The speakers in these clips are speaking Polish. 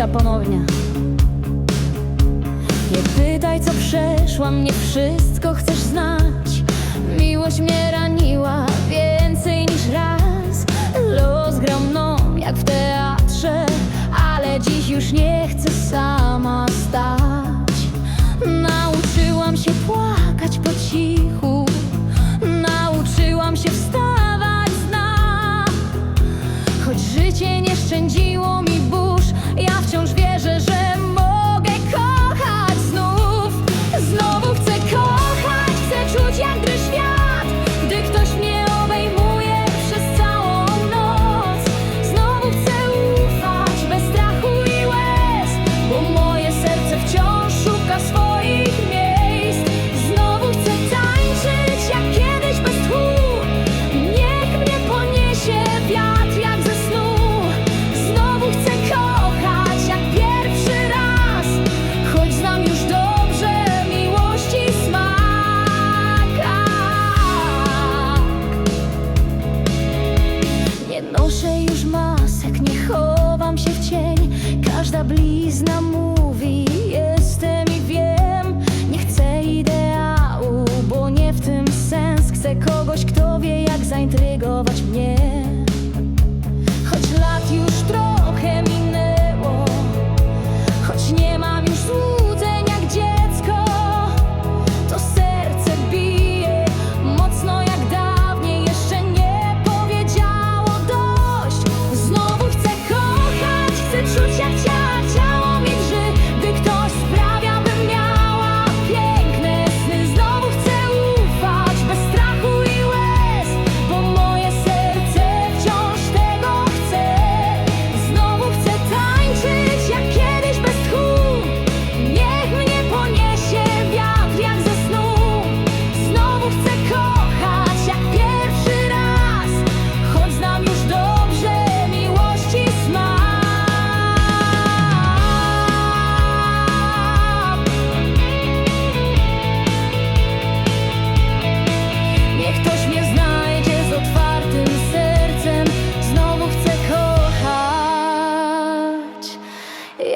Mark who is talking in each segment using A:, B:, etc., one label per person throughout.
A: pyta ponownie. Nie pytaj co przeszłam, nie wszystko chcesz znać. Miłość mnie raniła więcej niż raz. Los grał mną jak w teatrze Ale dziś już nie chcę sama stać. Nauczyłam się Noszę już masek, nie chowam się w cień. Każda blizna mówi jestem i wiem. Nie chcę ideału, bo nie w tym sens. Chcę kogoś, kto wie jak zaintrygować mnie.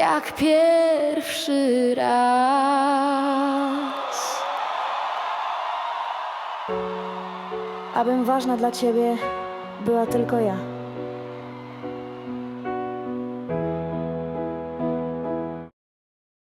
A: jak pierwszy raz. Abym ważna dla ciebie była tylko ja.